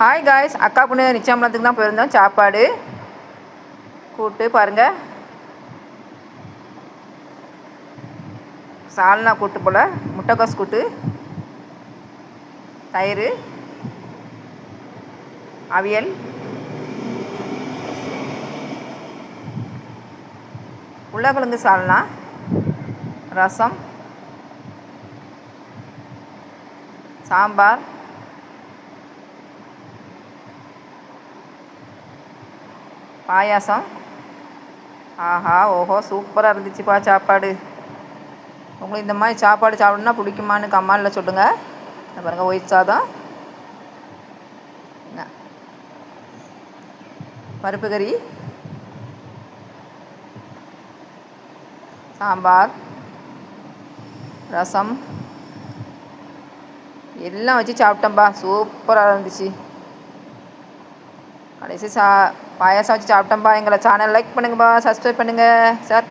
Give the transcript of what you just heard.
Hi guys அக்கா பொண்ணு நிச்சயமலத்துக்கு தான் போயிருந்தோம். சாப்பாடு கூட்டு பாருங்கள் சால்னா கூட்டு போல் முட்டைக்கோஸ் கூட்டு தயிர் அவியல். உருளைக்கிழங்கு சால்னா ரசம் சாம்பார். பாயாசம். ஆஹா ஓஹோ சூப்பராக இருந்துச்சுப்பா சாப்பாடு. உங்களுக்கு இந்த மாதிரி சாப்பாடு சாப்பிடணும்னா பிடிக்குமான்னு கம்மாலில் சொல்லுங்கள் இந்த பாருங்கள் ஒயிட் சாதம். பருப்பு கறி. சாம்பார். ரசம். எல்லாம் வச்சு சாப்பிட்டேன்ப்பா சூப்பராக இருந்துச்சு. கடைசி சா பாயாசம் வச்சு சாப்பிட்டோம்பா எங்களை சேனல் லைக் பண்ணுங்கப்பா. சப்ஸ்கிரைப் பண்ணுங்கள் சார்